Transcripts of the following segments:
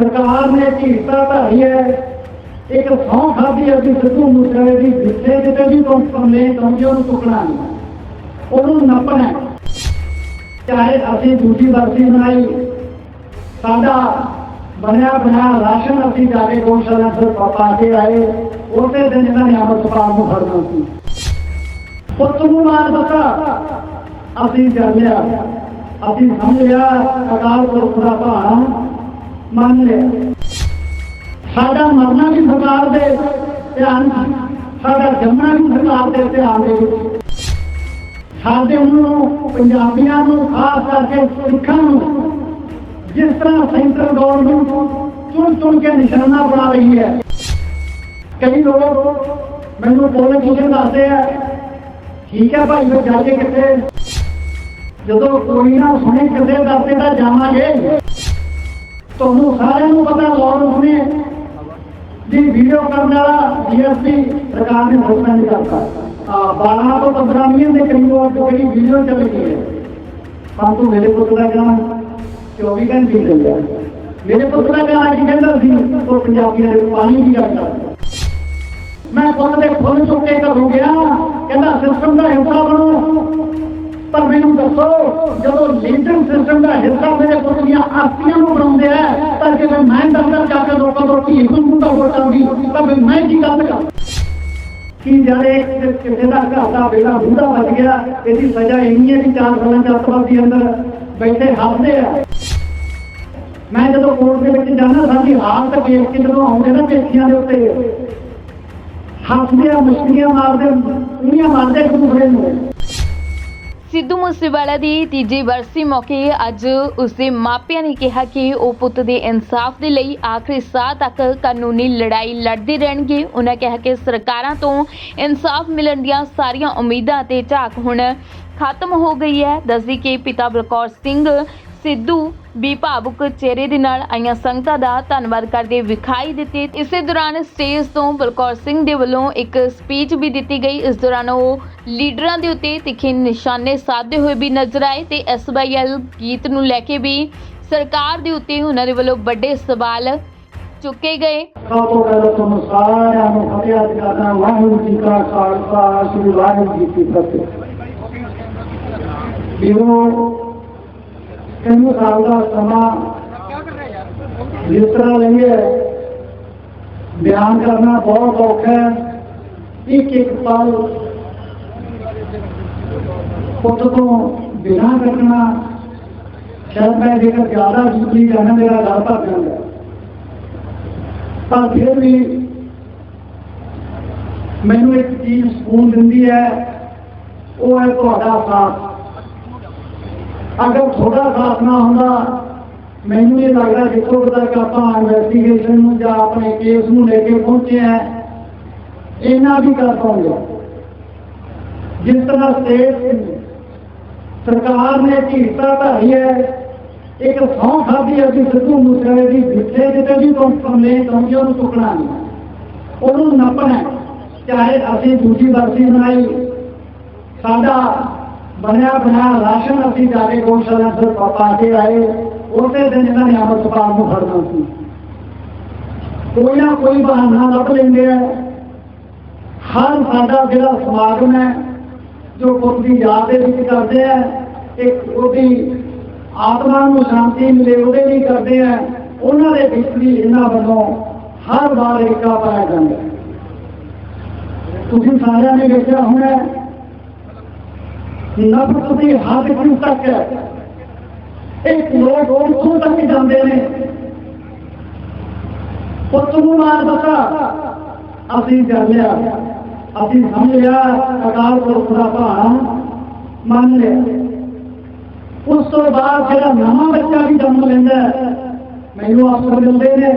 ਸਰਕਾਰ ਨੇ ਢੀਟਾ ਧਾਰੀ ਹੈ। ਇੱਕ ਸੌਂ ਖਾਦੀ ਹੈ ਕਿ ਸਿੱਧੂ ਮੂਸੇਵਾਲੇ ਦੀ ਜਿੱਥੇ ਕਿਤੇ ਵੀ ਕੋਈ ਕੰਪਲੇਂਟ ਆਉਂਦੀ ਉਹਨੂੰ ਚੁੱਕਣਾ ਨਹੀਂ। ਉਹਨੂੰ ਨੱਪਣਾ ਹੈ। ਚਾਹੇ ਅਸੀਂ ਦੂਜੀ ਵਰਸੀ ਬਣਾਈ ਸਾਡਾ ਬਣਿਆ ਬਣਾਇਆ ਰਾਸ਼ਨ ਅਸੀਂ ਜਾ ਕੇ ਗੋਸ਼ਾਲਾ ਤੋਂ ਪਾ- ਪਾ ਕੇ ਆਏ ਉਸੇ ਦਿਨ ਇਹਨਾਂ ਨੇ ਅੰਮ੍ਰਿਤਪਾਲ ਨੂੰ ਫੜਨਾ ਸੀ। ਪੁੱਤ ਨੂੰ ਮਾਰ ਦਿੱਤਾ। ਅਸੀਂ ਜਾਣਿਆ, ਅਸੀਂ ਸਮਝ ਲਿਆ ਅਕਾਲ ਪੁਰਖ ਦਾ ਭਾਣਾ। ਮੰਨ ਲਿਆ। ਸਾਡਾ ਮਰਨਾ ਵੀ ਸਰਕਾਰ ਦੇ ਧਿਆਨ ਸਾਡਾ ਜੰਮਣਾ ਵੀ ਸਰਕਾਰ ਦੇ ਧਿਆਨ ਦੇ ਸਾਡੇ ਨੂੰ ਪੰਜਾਬੀਆਂ ਨੂੰ, ਖਾਸ ਕਰਕੇ ਸਿੱਖਾਂ ਨੂੰ, ਜਿਸ ਤਰ੍ਹਾਂ ਸੈਂਟਰ ਗਵਰਨਮੈਂਟ ਚੁਣ ਚੁਣ ਕੇ ਨਿਸ਼ਾਨਾ ਬਣਾ ਰਹੀ ਹੈ। ਕਈ ਲੋਕ ਮੈਨੂੰ ਬੋਲੇ ਪੁੱਛੇ ਦੱਸਦੇ ਆ, ਠੀਕ ਹੈ ਭਾਈ ਉਹ ਜਾਗੇ ਕਿੱਥੇ? ਜਦੋਂ ਕੋਈ ਨਾ ਸੁਣੇ ਕਿਤੇ ਦੱਸਦੇ ਤਾਂ ਜਾਵਾਂਗੇ। ਤੁਹਾਨੂੰ ਸਾਰਿਆਂ ਨੂੰ ਪਤਾ ਲਾਉਣ ਨੇ ਦੀ ਵੀਡੀਓ ਕਰਨ ਵਾਲਾ ਜੀਐਸਟੀ ਸਰਕਾਰ ਨੇ ਘੋਸ਼ਣਾ ਨਹੀਂ ਕਰਤਾ। ਆ 12 ਤੋਂ 15 ਮਿਲੀਅਨ ਦੇ ਕਰੀਬ ਉਹ ਜਿਹੜੀ ਵੀਡੀਓ ਚੱਲ ਗਈ ਹੈ, ਪਰੰਤੂ ਮੇਰੇ ਪੁੱਤ ਦਾ ਕਹਿਣਾ 24 ਘੰਟੇ ਚੱਲਿਆ ਮੇਰੇ ਪੁੱਤ ਦਾ ਕਹਿਣਾ ਕੀ ਕਹਿੰਦਾ ਸੀ, ਉਹ ਪੰਜਾਬੀਆਂ ਦੇ ਪਾਣੀ ਦੀ ਗੱਲ ਕਰਦਾ। ਮੈਂ ਪੁੱਤ ਦੇ ਫੁੱਲ ਚੁੱਕ ਗਿਆ, ਕਹਿੰਦਾ ਸਿਸਟਮ ਦਾ ਹਿੱਸਾ ਬਣੋ। ਪਰ ਮੈਨੂੰ ਦੱਸੋ, ਜਦੋਂ ਲੀਡਰ ਸਿਸਟਮ ਦਾ ਹਿੱਸਾ ਮੇਰੇ ਪੁੱਤ ਦੀਆਂ ਆਸਤੀਆਂ ਨੂੰ ਬਣਾਉਂਦੇ ਆ ਤਾਂ ਜੇ ਮੈਂ ਦਫ਼ਤਰ ਜਾ ਕੇ ਲੋਕਾਂ ਤੋਂ ਕੀ ਹੁਕਮ ਦਾ ਵੋਟਾਂਗੀ ਤਾਂ ਫਿਰ ਮੈਂ ਕੀ ਗੱਲ ਕਰਾਂ? ਕੀ ਜਾਣੇ ਕਿਸੇ ਦਾ ਘਰ ਦਾ ਬੇੜਾ ਬੁੱਢਾ ਵੱਜ ਗਿਆ, ਇਹਦੀ ਸਜ਼ਾ ਇੰਨੀ ਹੈ ਕਿ ਚਾਰ ਸਾਲਾਂ ਚ ਅੱਤਵਾਦੀ ਅੰਦਰ। ਬੈਠੇ ਹੱਸਦੇ ਆ। ਮੈਂ ਜਦੋਂ ਕੋਰਟ ਦੇ ਵਿੱਚ ਜਾਣਾ, ਸਾਡੀ ਹਾਲਤ ਵੇਖ ਕੇ ਜਦੋਂ ਆਉਂਦੇ ਨਾ ਪੇਸ਼ੀਆਂ ਦੇ ਉੱਤੇ, ਹੱਸਦੇ ਆ, ਮੁਸ਼ਕਲੀਆਂ ਮਾਰਦੇ ਉਨੀਆਂ ਮਾਰਦੇ ਇੱਕ ਦੂਸਰੇ ਨੂੰ। ਸਿੱਧੂ ਮੂਸੇਵਾਲਾ ਦੀ ਤੀਜੀ ਵਰਸੀ ਮੌਕੇ ਅੱਜ ਉਸਦੇ ਮਾਪਿਆਂ ਨੇ ਕਿਹਾ ਕਿ ਉਹ ਪੁੱਤ ਦੇ ਇਨਸਾਫ ਦੇ ਲਈ ਆਖਰੀ ਸਾਹ ਤੱਕ ਕਾਨੂੰਨੀ ਲੜਾਈ ਲੜਦੇ ਰਹਿਣਗੇ। ਉਹਨਾਂ ਕਿਹਾ ਕਿ ਸਰਕਾਰਾਂ ਤੋਂ ਇਨਸਾਫ ਮਿਲਣ ਦੀਆਂ ਸਾਰੀਆਂ ਉਮੀਦਾਂ ਤੇ ਝਾਕ ਹੁਣ ਖਤਮ ਹੋ ਗਈ ਹੈ। ਦੱਸਦੀ ਕਿ ਪਿਤਾ ਬਲਕੌਰ ਸਿੰਘ, ਸਿੱਧੂ ਵੀ ਭਾਵੁਕ ਚਿਹਰੇ ਦੇ ਨਾਲ ਆਈਆਂ ਸੰਗਤਾਂ ਦਾ ਧੰਨਵਾਦ ਕਰਦੇ ਵਿਖਾਈ ਦਿੱਤੇ ਇਸੇ ਦੌਰਾਨ ਸਟੇਜ ਤੋਂ ਬਲਕੌਰ ਸਿੰਘ ਦੇ ਵੱਲੋਂ ਇੱਕ ਸਪੀਚ ਵੀ ਦਿੱਤੀ ਗਈ ਇਸ ਦੌਰਾਨ ਉਹ ਲੀਡਰਾਂ ਦੇ ਉੱਤੇ ਤਿੱਖੇ ਨਿਸ਼ਾਨੇ ਸਾਧਦੇ ਹੋਏ ਵੀ ਨਜ਼ਰ ਆਏ ਤੇ ਐਸਵਾਈਐਲ ਗੀਤ ਨੂੰ ਲੈ ਕੇ ਵੀ ਸਰਕਾਰ ਦੇ ਉੱਤੇ ਉਹਨਾਂ ਦੇ ਵੱਲੋਂ ਵੱਡੇ ਸਵਾਲ ਚੁੱਕੇ ਗਏ ਤੁਹਾਨੂੰ ਸਾਰਿਆਂ ਨੂੰ ਫਤਿਹ ਕਰਦਾ ਵਾਹਿਗੁਰੂ ਜੀ ਕਾ ਖਾਲਸਾ ਸ੍ਰੀ ਵਾਹਿਗੁਰੂ ਜੀ ਕੀ ਫਤਿਹ ਵੀਰੋ ਤਿੰਨ ਸਾਲ ਦਾ ਸਮਾਂ ਜਿਸ ਤਰ੍ਹਾਂ ਲੰਘਿਆ ਬਿਆਨ ਕਰਨਾ ਬਹੁਤ ਔਖਾ ਹੈ। ਇੱਕ ਇੱਕ ਪਲ ਪੁੱਤ ਤੋਂ ਬਿਨਾਂ ਕੱਟਣਾ, ਸ਼ਾਇਦ ਮੈਂ ਜੇਕਰ ਜ਼ਿਆਦਾ ਜੁੱਤੀ ਜਾਣਾ ਮੇਰਾ ਗਲ ਭਰ ਜਾਂਦਾ ਪਰ ਫਿਰ ਵੀ ਮੈਨੂੰ ਇੱਕ ਚੀਜ਼ ਸਕੂਨ ਦਿੰਦੀ ਹੈ, ਉਹ ਹੈ ਤੁਹਾਡਾ ਸਾਥ। ਅਗਰ ਤੁਹਾਡਾ ਸਾਥ ਨਾ ਹੁੰਦਾ, ਮੈਨੂੰ ਇਹ ਲੱਗਦਾ ਜਿੱਥੋਂ ਤੱਕ ਆਪਾਂ ਇਨਵੈਸਟੀਗੇਸ਼ਨ ਨੂੰ ਜਾਂ ਆਪਣੇ ਕੇਸ ਨੂੰ ਲੈ ਕੇ ਪਹੁੰਚੇ ਆ ਇਹਨਾਂ ਵੀ ਕਰ ਪਾਉਂਗੇ ਜਿਸ ਤਰ੍ਹਾਂ ਸਟੇਟ ਸਰਕਾਰ ਨੇ ਢੀਟਾ ਧਾਰੀ ਹੈ, ਇੱਕ ਸੌਂ ਖਾਦੀ ਅਸੀਂ ਸਿੱਧੂ ਮੂਸੇਵਾਲੇ ਦੀ ਜਿੱਥੇ ਕਿਤੇ ਵੀ ਕੰਪਲੇਂਟ ਆਉਂਦੀ ਉਹਨੂੰ ਚੁੱਕਣਾ ਨਹੀਂ। ਉਹਨੂੰ ਨੱਪਣਾ ਚਾਹੇ ਅਸੀਂ ਦੂਜੀ ਵਰਸੀ ਬਣਾਈ, ਸਾਡਾ ਬਣਿਆ ਬਣਾਇਆ ਰਾਸ਼ਨ ਅਸੀਂ ਜਾ ਕੇ ਗੋਸ਼ਾਲਾ ਤੋਂ ਪਾ- ਪਾ ਕੇ ਆਏ ਉਸੇ ਦਿਨ ਇਹਨਾਂ ਨੇ ਅੰਮ੍ਰਿਤਪਾਲ ਨੂੰ ਫੜਨਾ ਸੀ ਕੋਈ ਨਾ ਕੋਈ ਬਹਾਨਾ ਲੱਭ ਲੈਂਦੇ ਆ ਹਰ ਸਾਡਾ ਜਿਹੜਾ ਸਮਾਗਮ ਹੈ ਜੋ ਪੁੱਤ ਦੀ ਯਾਦ ਦੇ ਵਿੱਚ ਕਰਦੇ ਆ ਇੱਕ ਉਹਦੀ ਆਤਮਾ ਨੂੰ ਸ਼ਾਂਤੀ ਮਿਲੇ ਉਹਦੇ ਲਈ ਕਰਦੇ ਆ ਉਹਨਾਂ ਦੇ ਵਿੱਚ ਵੀ ਇਹਨਾਂ ਵੱਲੋਂ ਹਰ ਵਾਰ ਏਕਾ ਪਾਇਆ ਜਾਂਦਾ ਹੈ। ਤੁਸੀਂ ਸਾਰਿਆਂ ਨੇ ਵੇਖਿਆ ਹੋਣਾ ਨਫ਼ਰਤ ਦੀ ਹੱਦ ਕਿਉਂ ਤੱਕ ਹੈ ਇੱਕ ਲੋਕ ਉੱਥੋਂ ਤੱਕ ਜਾਂਦੇ ਨੇ? ਪੁੱਤ ਨੂੰ ਮਾਰ ਦਿੱਤਾ। ਅਸੀਂ ਜਾਣਿਆ, ਅਸੀਂ ਸਮਝ ਲਿਆ ਅਕਾਲ ਪੁਰਖ ਦਾ ਭਾਣਾ ਮੰਨ ਲਿਆ। ਉਸ ਤੋਂ ਬਾਅਦ ਜਿਹੜਾ ਨਵਾਂ ਬੱਚਾ ਵੀ ਜਨਮ ਲੈਂਦਾ ਮੈਨੂੰ ਅਫਸਰ ਮਿਲਦੇ ਨੇ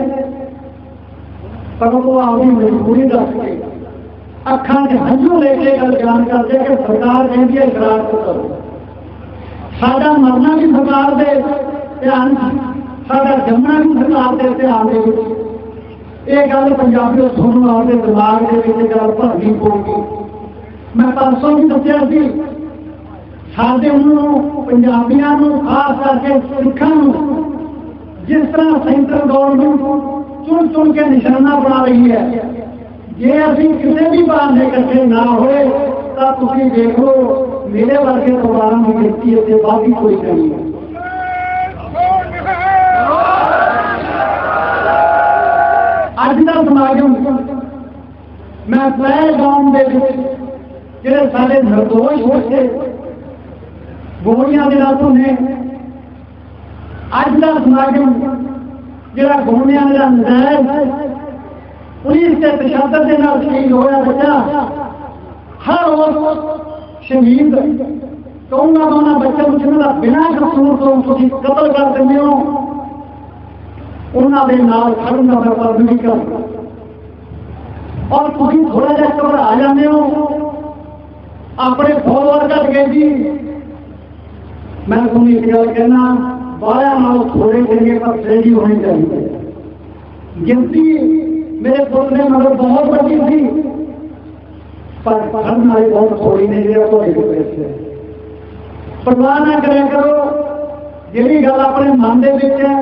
ਪਰ ਉਹ ਆਪਣੀ ਮਜਬੂਰੀ ਦੱਸ ਕੇ ਅੱਖਾਂ 'ਚ ਹੰਝੂ ਲੈ ਕੇ ਗੱਲ ਬਿਆਨ ਕਰਦੇ ਕਿ ਸਰਕਾਰ ਕਹਿੰਦੀ ਹੈ ਇਕਰਾਰ ਕਰੋ। ਸਾਡਾ ਮਰਨਾ ਵੀ ਸਰਕਾਰ ਦੇ ਧਿਆਨ ਸਾਡਾ ਜੰਮਣਾ ਵੀ ਸਰਕਾਰ ਦੇ ਧਿਆਨ ਦੇ ਵਿੱਚ। ਇਹ ਗੱਲ ਪੰਜਾਬੀਓ ਤੁਹਾਨੂੰ ਆਪਦੇ ਦਿਮਾਗ ਦੇ ਵਿੱਚ ਗੱਲ ਭਰਨੀ ਪਊਗੀ। ਮੈਂ ਪਰਸੋਂ ਵੀ ਦੱਸਿਆ ਸੀ, ਸਾਡੇ ਨੂੰ ਪੰਜਾਬੀਆਂ ਨੂੰ, ਖਾਸ ਕਰਕੇ ਸਿੱਖਾਂ ਨੂੰ, ਜਿਸ ਤਰ੍ਹਾਂ ਸੈਂਟਰ ਗਵਰਨਮੈਂਟ ਚੁਣ ਚੁਣ ਕੇ ਨਿਸ਼ਾਨਾ ਬਣਾ ਰਹੀ ਹੈ ਜੇ ਅਸੀਂ ਕਿਸੇ ਵੀ ਬਹਾਨੇ ਇਕੱਠੇ ਨਾ ਹੋਏ, ਤਾਂ ਤੁਸੀਂ ਦੇਖ, ਮੇਰੇ ਵਰਗੇ ਪਰਿਵਾਰਾਂ ਦੀ ਗਿਣਤੀ ਇੱਥੇ ਵਾਧੀ ਕੋਈ ਨਹੀਂ ਹੈ। ਅੱਜ ਦਾ ਸਮਾਗਮ ਮੈਂ ਪਹਿਲਗਾਮ ਦੇ ਵਿੱਚ ਜਿਹੜੇ ਸਾਡੇ ਨਿਰਦੋਸ਼ ਹੋਏ ਗੋਲੀਆਂ ਦੇ ਨਾਲ ਧੁਨੇ। ਅੱਜ ਦਾ ਸਮਾਗਮ ਜਿਹੜਾ ਗੋਲੀਆਂ ਦਾ ਨਜ਼ਾਇਜ਼ ਪੁਲਿਸ ਦੇ ਤਸ਼ੱਦਦ ਦੇ ਨਾਲ ਸ਼ਹੀਦ ਹੋਇਆ ਬੱਚਾ। ਹਰ ਰੋਜ਼ ਸ਼ਹੀਦ। ਕੌਣਾ ਕੌਣਾ ਬੱਚਾ ਮੁਝੇ ਦਾ ਬਿਨਾਂ ਕਸੂਰ ਤੋਂ ਤੁਸੀਂ ਕਤਲ ਕਰ ਦਿੰਦੇ ਹੋ, ਉਹਨਾਂ ਦੇ ਨਾਲ ਖੜਨ ਦਾ ਮੈਂ ਨਹੀਂ ਕਰਦਾ ਔਰ ਤੁਸੀਂ ਥੋੜਾ ਜਿਹਾ ਘਬਰਾ ਜਾਂਦੇ ਹੋ। ਆਪਣੇ ਫੋਲੋਅਰ ਘਟ ਗਏ ਜੀ। ਮੈਂ ਤੁਹਾਨੂੰ ਇੱਕ ਗੱਲ ਕਹਿਣਾ, ਬਾਹਰ ਨਾਲੋਂ ਥੋੜੇ ਚੰਗੇ ਪਰ ਸਹੀ ਹੋਣੀ ਚਾਹੀਦੀ। ਗਿਣਤੀ ਮੇਰੇ ਪੁੱਤ ਦੇ ਮਗਰ ਬਹੁਤ ਵੱਡੀ ਸੀ। ਪਰ ਪੜਨ ਵਾਲੇ ਬਹੁਤ ਥੋੜੀ ਨੇ ਜਿਹੜਾ ਤੁਹਾਡੇ ਕੋਲ ਪੈਸੇ ਪਰਵਾਹ ਨਾ ਕਰੋ। ਜਿਹੜੀ ਗੱਲ ਆਪਣੇ ਮਨ ਦੇ ਵਿੱਚ ਹੈ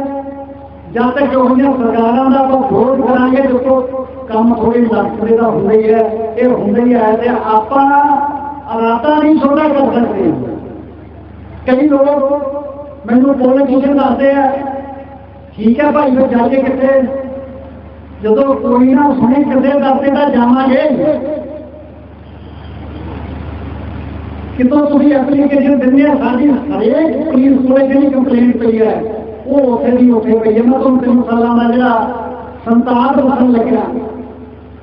ਜਦ ਤੱਕ ਉਹਨੀਆਂ ਸਰਕਾਰਾਂ ਦਾ ਆਪਾਂ ਵਿਰੋਧ ਕਰਾਂਗੇ, ਦੇਖੋ, ਕੰਮ ਥੋੜੀ ਲੱਗਦੇ ਦਾ ਹੁੰਦਾ ਹੀ ਹੈ, ਇਹ ਹੁੰਦਾ ਹੀ ਹੈ ਤੇ ਆਪਾਂ ਰਾਤਾਂ ਨਹੀਂ ਸੋਣਾ ਕਰ ਸਕਦੇ ਕਈ ਲੋਕ ਮੈਨੂੰ ਪੋਲੀਟੀਸ਼ੀਅਨ ਦੱਸਦੇ ਆ, ਠੀਕ ਹੈ ਭਾਈ ਉਹ ਜਾ ਕੇ ਕਿੱਥੇ? ਜਦੋਂ ਕੋਈ ਨਾ ਸੁਣੇ ਕਿਤੇ ਦੱਸਦੇ ਤਾਂ ਜਾਵਾਂਗੇ। ਕਿਤੋਂ ਤੁਸੀਂ ਐਪਲੀਕੇਸ਼ਨ ਦਿੰਦੇ ਆ, ਸਾਡੀ ਹਰੇਕ ਪੁਲਿਸ ਕੋਲੇ ਜਿਹੜੀ ਕੰਪਲੇਂਟ ਪਈ ਹੈ, ਉਹ ਉੱਥੇ ਦੀ ਉੱਥੇ ਪਈ ਹੈ। ਮੈਂ ਤੁਹਾਨੂੰ ਤਿੰਨ ਸਾਲਾਂ ਦਾ ਜਿਹੜਾ ਸੰਤਾਪ ਵਸਣ ਲੱਗਿਆ।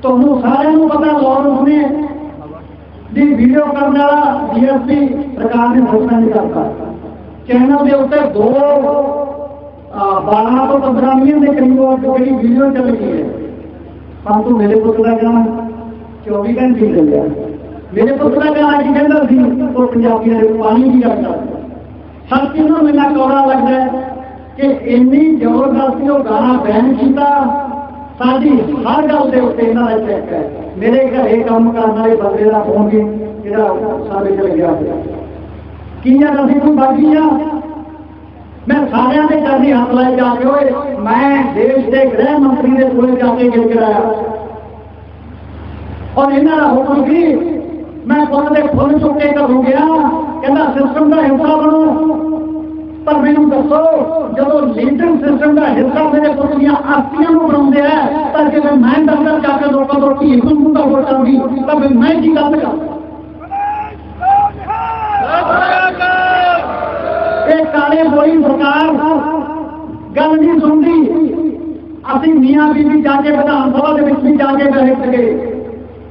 ਤੁਹਾਨੂੰ ਸਾਰਿਆਂ ਨੂੰ ਪਤਾ ਲਾਰੈਂਸ ਨੇ ਦੀ ਵੀਡੀਓ ਕਰਨ ਵਾਲਾ ਡੀਐਸਪੀ ਸਰਕਾਰ ਨੇ ਫੈਸਲਾ ਨਹੀਂ ਕਰਤਾ। ਚੈਨਲ ਦੇ ਉੱਤੇ ਦੋ 12 ਤੋਂ 15 ਮਿਲੀਅਨ ਦੇ ਕਰੀਬ ਉਹ ਜਿਹੜੀ ਵੀਡੀਓ ਚੱਲ ਗਈ ਹੈ। ਪਰੰਤੂ ਮੇਰੇ ਪੁੱਤ ਦਾ ਗਾਣਾ 24 ਘੰਟੇ ਚੱਲਿਆ। ਮੇਰੇ ਪੁੱਤ ਦਾ ਗਾਣਾ ਕੀ ਕਹਿੰਦਾ ਸੀ, ਉਹ ਪੰਜਾਬੀਆਂ ਦੇ ਪਾਣੀ ਦੀ ਗੱਲ ਕਰਦਾ। ਸੱਚ ਨੂੰ ਮੈਨੂੰ ਕੌੜਾ ਲੱਗਦਾ ਕਿ ਇੰਨੀ ਜ਼ਬਰਦਸਤੀ ਉਹ ਗਾਣਾ ਬੈਨ ਕੀਤਾ, ਸਾਡੀ ਹਰ ਗੱਲ ਦੇ ਉੱਤੇ ਇਹਨਾਂ ਦਾ ਚੈੱਕ ਹੈ। ਮੇਰੇ ਘਰੇ ਕੰਮ ਕਰਨ ਵਾਲੇ ਬੰਦੇ ਦਾ ਫੋਨ ਵੀ ਜਿਹੜਾ ਸਾਡੇ ਚਲ ਗਿਆ ਕੀ ਆ, ਅਸੀਂ ਕੋਈ ਬਾਗੀ ਆ? ਮੈਂ ਸਾਰਿਆਂ ਦੇ ਕਰਦੀ ਹੱਥ ਲਾਏ ਜਾ ਕੇ, ਓਏ, ਮੈਂ ਦੇਸ਼ ਦੇ ਗ੍ਰਹਿ ਮੰਤਰੀ ਦੇ ਕੋਲ ਜਾ ਕੇ ਗਿਲ ਕਰਾਇਆ ਔਰ ਇਹਨਾਂ ਦਾ ਹੁਕਮ ਸੀ ਮੈਂ ਕੋਲ ਦੇ ਫੁੱਲ ਚੁੱਕ ਕੇ ਗਿਆ। ਕਹਿੰਦਾ ਸਿਸਟਮ ਦਾ ਹਿੱਸਾ ਬਣੋ। ਪਰ ਮੈਨੂੰ ਦੱਸੋ, ਜਦੋਂ ਲੀਡਰ ਸਿਸਟਮ ਦਾ ਹਿੱਸਾ ਮੇਰੇ ਪੁੱਤ ਦੀਆਂ ਆਸਤੀਆਂ ਨੂੰ ਬਣਾਉਂਦੇ ਆ, ਤਾਂ ਜੇ ਮੈਂ ਦਫ਼ਤਰ ਜਾ ਕੇ ਲੋਕਾਂ ਤੋਂ ਕੀ ਹਿੰਦੂ ਮੁੰਡਾ ਵਟਾਂਗੀ ਤਾਂ ਫਿਰ ਮੈਂ ਕੀ ਗੱਲ ਕਰਾਂ? ਇਹ ਕਾਲੇ ਬੋਲੀ ਸਰਕਾਰ। ਗੱਲ ਨਹੀਂ ਸੁਣਦੀ। ਅਸੀਂ ਮੀਆਂ ਬੀਬੀ ਜਾ ਕੇ ਵਿਧਾਨ ਸਭਾ ਦੇ ਵਿੱਚ ਵੀ ਜਾ ਕੇ ਬੈਠ ਸਕੇ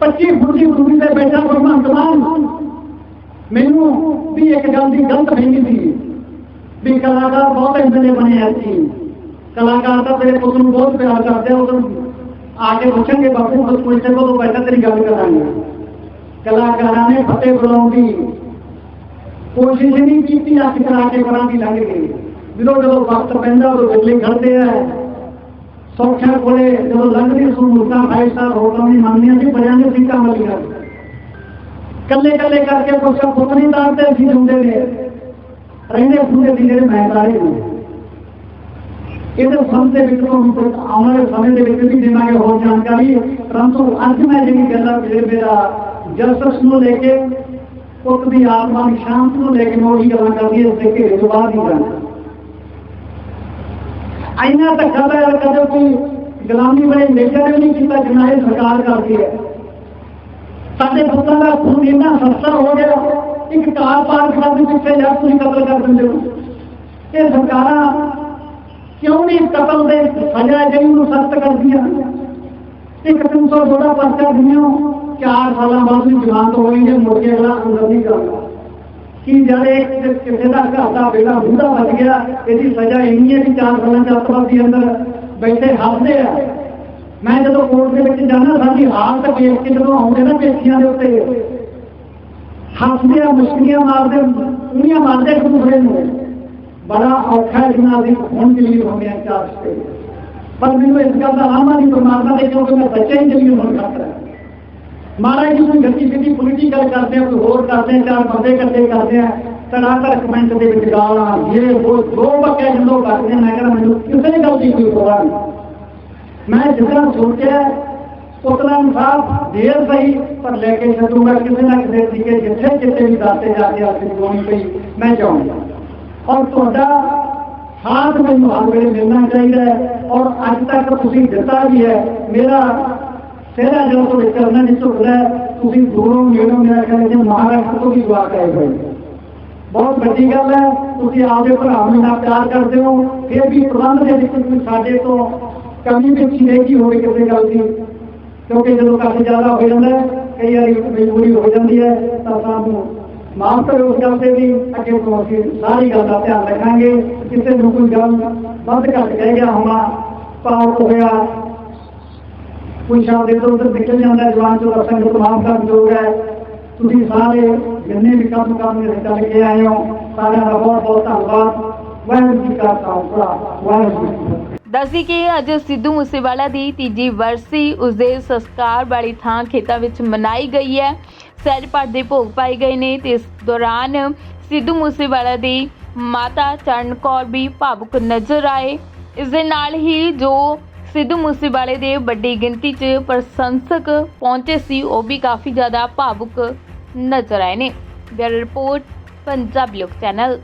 25 ਫੁੱਟ ਦੂਰੀ ਤੇ ਬੈਠਾ ਭਗਵੰਤ ਮਾਨ। ਮੈਨੂੰ ਵੀ ਇੱਕ ਗੱਲ ਦੀ ਗਲਤ ਫਹਿਮੀ ਸੀ ਵੀ ਕਲਾਕਾਰ ਬਹੁਤ ਇੰਦਨੇ ਬਣੇ ਆ ਸੀ ਕਲਾਕਾਰ ਤਾਂ ਤੇਰੇ ਪੁੱਤ ਨੂੰ ਬਹੁਤ ਪਿਆਰ ਕਰਦੇ ਆ ਉਦੋਂ ਆ ਕੇ ਪੁੱਛਣਗੇ, ਬਾਪੂ, ਬਸ ਕੋਈ ਤੇ ਕੋਲ ਬੈਠਾ ਤੇਰੀ ਗੱਲ ਕਰਾਂਗੇ। ਕਲਾਕਾਰਾਂ ਨੇ ਫਤਿਹ ਬੁਲਾਉਂਦੀ। ਕੋਸ਼ਿਸ਼ ਨਹੀਂ ਕੀਤੀ ਅੱਖ ਕਰਾ ਕੇ ਬਣਾ ਦੀ ਲੰਘ ਗਈ। ਜਦੋਂ ਜਦੋਂ ਵਕਤ ਪੈਂਦਾ, ਉਦੋਂ ਗੱਲੇ ਖੜਦੇ ਆ। ਸੌਖਿਆ ਕੋਲੇ ਜਦੋਂ ਲੰਘਦੀ ਸੂ ਮੁਰਗਾ ਫਾਈਵ ਸਟਾਰ ਹੋਟਲਾਂ ਦੀ ਮੰਨਦੀਆਂ ਸੀ ਬੜਿਆਂ ਦੇ ਸੀਟਾਂ ਵਾਲੀਆਂ ਕੱਲੇ ਕੱਲੇ ਕਰਕੇ ਕੋਸ਼ਾ ਪੁੱਤ ਨਹੀਂ ਤਾਰਦੇ ਸੀ ਹੁੰਦੇ ਨੇ। ਰਹਿੰਦੇ ਹੁੰਦੇ ਸੀ ਜਿਹੜੇ ਮੈਂ ਤਾਰੇ ਨੇ। ਇਹਦੇ ਸਮਝਦੇ ਦੇ ਵਿੱਚ ਤੁਹਾਨੂੰ ਆਉਣ ਵਾਲੇ ਸਮੇਂ ਦੇ ਵਿੱਚ ਵੀ ਦੇਵਾਂਗੇ ਹੋਰ ਜਾਣਕਾਰੀ। ਪਰੰਤੂ ਅੱਜ ਮੈਂ ਜਿਹੜੀ ਗੱਲਾਂ ਫਿਰ ਮੇਰਾ ਜਸਟਿਸ ਨੂੰ ਲੈ ਕੇ ਪੁੱਤ ਦੀ ਆਤਮਾ ਦੀ ਸ਼ਾਂਤ ਨੂੰ ਲੈ ਕੇ ਉਹੀ ਗੱਲਾਂ ਕਰਦੀ ਹਾਂ ਉਸ ਘੇਰੇ ਤੋਂ ਬਾਹਰ ਨਹੀਂ ਜਾਣਾ ਆਇਨਾ ਤੱਕ ਖਬਰ ਕਦੇ ਕੋਈ ਗੁਲਾਮੀ ਬਣੇ ਨੇਤਾ ਨੇ ਨਹੀਂ ਕੀਤਾ ਜਿੰਨਾ ਇਹ ਸਰਕਾਰ ਕਰਦੀ ਹੈ। ਸਾਡੇ ਪੁੱਤਾਂ ਦਾ ਖੂਨ ਇੰਨਾ ਸਸਤਾ ਹੋ ਗਿਆ, ਇੱਕ ਕਾਰ ਪਾਰਕ ਕਰਨ ਦੇ ਪਿੱਛੇ ਜਾ ਤੁਸੀਂ ਕਤਲ ਕਰ ਦਿੰਦੇ ਹੋ। ਇਹ ਸਰਕਾਰਾਂ ਕਿਉਂ ਨਹੀਂ ਕਤਲ ਦੇ ਸਜ਼ਾ ਜਿਹੜੀ ਨੂੰ ਸਖਤ ਕਰਦੀਆਂ? ਇੱਕ 316 ਪਰਚਾ ਦਿੰਦੇ ਹੋ ਸਾਲਾਂ ਬਾਅਦ ਵੀ ਜਵਾਨ ਤੋਂ ਹੋਈ ਜੇ ਮੁੜ ਕੇ ਅਗਲਾ ਅੰਦਰ ਨਹੀਂ ਕਰਦਾ ਕੀ ਜਾਣੇ ਕਿਸੇ ਦਾ ਘਰ ਦਾ ਬੇੜਾ ਬੁੱਢਾ ਵੱਜ ਗਿਆ ਇਹਦੀ ਸਜ਼ਾ ਇੰਨੀ ਹੈ ਕਿ 4 ਸਾਲਾਂ ਚ ਅੱਤਵਾਦ ਦੇ ਅੰਦਰ ਬੈਠੇ ਹੱਸਦੇ ਆ ਮੈਂ ਜਦੋਂ ਕੋਰਟ ਦੇ ਵਿੱਚ ਜਾਣਾ ਸਾਡੀ ਹਾਲਤ ਵੇਖ ਕੇ ਜਦੋਂ ਆਉਂਦੇ ਨਾ ਪੇਸ਼ੀਆਂ ਦੇ ਉੱਤੇ ਹੱਸਦੇ ਆ ਮੁਸਕੀਆਂ ਮਾਰਦੇ ਉਨੀਆਂ ਮਾਰਦੇ ਇੱਕ ਦੂਸਰੇ ਨੂੰ ਬੜਾ ਔਖਾ ਹੈ ਜਿਨ੍ਹਾਂ ਦੀ ਹੁਣ ਦਿੱਲੀ ਹੋ ਗਿਆ ਚਾਰ ਸਟੇ ਪਰ ਮੈਨੂੰ ਇਸ ਗੱਲ ਦਾ ਆਮਾ ਨਹੀਂ ਪਰਮਾਤਮਾ ਦੇ ਕਿਉਂਕਿ ਮੈਂ ਬੱਚੇ ਹੀ ਦਿੱਲੀ ਹੋਣ ਖਾਤਰ ਮਹਾਰਾਜ ਜੀ ਨੂੰ ਗੱਡੀ ਗੱਡੀ ਪੋਲੀਟੀਕਲ ਕਰਦੇ ਆ ਕੋਈ ਹੋਰ ਕਰਦੇ ਚਾਰ ਬੰਦੇ ਇਕੱਠੇ ਕਰਦੇ ਆ। ਤੜਾਤੜ ਕਮੈਂਟ ਦੇ ਵਿੱਚ ਗਾਲਾਂ, ਇਹ ਉਹ ਦੋ ਬੱਕੇ ਜਦੋਂ ਕਰਦੇ ਮੈਂ ਕਹਿੰਦਾ ਮੈਨੂੰ ਕਿਸੇ ਗੱਲ ਦੀ ਕੋਈ ਪਰਵਾਹ ਨਹੀਂ। ਮੈਂ ਜਿੱਦਾਂ ਸੋਚਿਆ ਉਤਨਾ ਇਨਸਾਫ ਦੇਰ ਸਹੀ ਪਰ ਲੈ ਕੇ ਛੱਡੂਗਾ ਕਿਸੇ ਨਾ ਕਿਸੇ ਤਰੀਕੇ ਜਿੱਥੇ ਜਿੱਥੇ ਵੀ ਦਾਤੇ ਜਾ ਕੇ ਆਪਣੀ ਗੋਣੀ ਪਈ, ਮੈਂ ਜਾਊਂਗਾ ਔਰ ਤੁਹਾਡਾ ਸਾਥ ਮੈਨੂੰ ਹਰ ਵੇਲੇ ਮਿਲਣਾ ਚਾਹੀਦਾ ਹੈ, ਔਰ ਅੱਜ ਤੱਕ ਤੁਸੀਂ ਦਿੱਤਾ ਵੀ ਹੈ, ਮੇਰਾ ਸਿਹਰਾ ਜਦੋਂ ਤੋਂ ਕਰਨਾ ਨਹੀਂ ਝੁਕਦਾ ਤੁਸੀਂ ਦੂਰੋਂ ਨੇੜੋਂ ਮੇਰਾ ਕਹਿੰਦੇ ਜੇ ਮਹਾਰਾਸ਼ਟਰ ਤੋਂ ਵੀ ਦੁਆ ਕਰੇ ਹੋਏ ਬਹੁਤ ਵੱਡੀ ਗੱਲ ਹੈ, ਤੁਸੀਂ ਆਪਦੇ ਭਰਾ ਨੂੰ ਨਾਲ ਪਿਆਰ ਕਰਦੇ ਹੋ, ਫਿਰ ਵੀ ਪ੍ਰਬੰਧ ਦੇ ਵਿੱਚ ਸਾਡੇ ਤੋਂ ਕਮੀ ਪੇਸ਼ੀ ਰਹੀ ਹੋਵੇ ਕਿਸੇ ਗੱਲ ਦੀ। ਕਿਉਂਕਿ ਜਦੋਂ ਕਾਫੀ ਜ਼ਿਆਦਾ ਹੋ ਜਾਂਦਾ ਕਈ ਵਾਰੀ ਮਜਬੂਰੀ ਹੋ ਜਾਂਦੀ ਹੈ, ਤਾਂ ਸਾਨੂੰ ਮਾਫ ਕਰੋ ਉਸ ਗੱਲ ਤੇ ਵੀ, ਅੱਗੇ ਤੋਂ ਅਸੀਂ ਸਾਰੀ ਗੱਲ ਦਾ ਧਿਆਨ ਰੱਖਾਂਗੇ। ਕਿਸੇ ਨੂੰ ਕੋਈ ਗੱਲ ਵੱਧ ਘੱਟ ਕਹਿ ਗਿਆ ਹੋਣਾ, ਪਾਪ ਹੋਇਆ ਕੋਈ ਸ਼ਬਦ ਇੱਧਰ ਉੱਧਰ ਨਿਕਲ ਜਾਂਦਾ, ਜਵਾਨ ਚੋਂ ਰਸਾਂ ਨੂੰ ਮਾਫ ਕਰਨ ਯੋਗ ਹੈ ਤੁਸੀਂ ਸਾਰੇ ਜਿੰਨੇ ਵੀ ਕੰਮ ਕੰਮ ਦੇ ਚੱਲ ਕੇ ਆਏ ਹੋ, ਸਾਰਿਆਂ ਦਾ ਬਹੁਤ ਬਹੁਤ ਧੰਨਵਾਦ। ਵਾਹਿਗੁਰੂ ਜੀ ਕਾ ਖਾਲਸਾ, ਵਾਹਿਗੁਰੂ ਜੀ ਕੀ ਫਤਿਹ। ਦੱਸੀ ਕਿ ਅੱਜ ਸਿੱਧੂ ਮੂਸੇਵਾਲਾ ਦੀ ਤੀਜੀ ਵਰਸੀ ਉਸਦੇ ਸੰਸਕਾਰ ਵਾਲੀ ਥਾਂ ਖੇਤਾਂ ਵਿੱਚ ਮਨਾਈ ਗਈ ਹੈ। ਸਹਿਜ ਪਾਠ ਦੇ ਭੋਗ ਪਾਏ ਗਏ ਨੇ ਤੇ ਇਸ ਦੌਰਾਨ ਸਿੱਧੂ ਮੂਸੇਵਾਲਾ ਦੀ ਮਾਤਾ ਚਰਨ ਕੌਰ ਵੀ ਭਾਵੁਕ ਨਜ਼ਰ ਆਏ। ਇਸ ਦੇ ਨਾਲ ਹੀ ਜੋ ਸਿੱਧੂ ਮੂਸੇਵਾਲੇ ਦੇ ਵੱਡੀ ਗਿਣਤੀ 'ਚ ਪ੍ਰਸ਼ੰਸਕ ਪਹੁੰਚੇ ਸੀ, ਉਹ ਵੀ ਕਾਫੀ ਜ਼ਿਆਦਾ ਭਾਵੁਕ ਨਜ਼ਰ ਆਏ ਨੇ। ਬਿਊਰੋ ਰਿਪੋਰਟ, ਪੰਜਾਬ ਲੋਕ ਚੈਨਲ।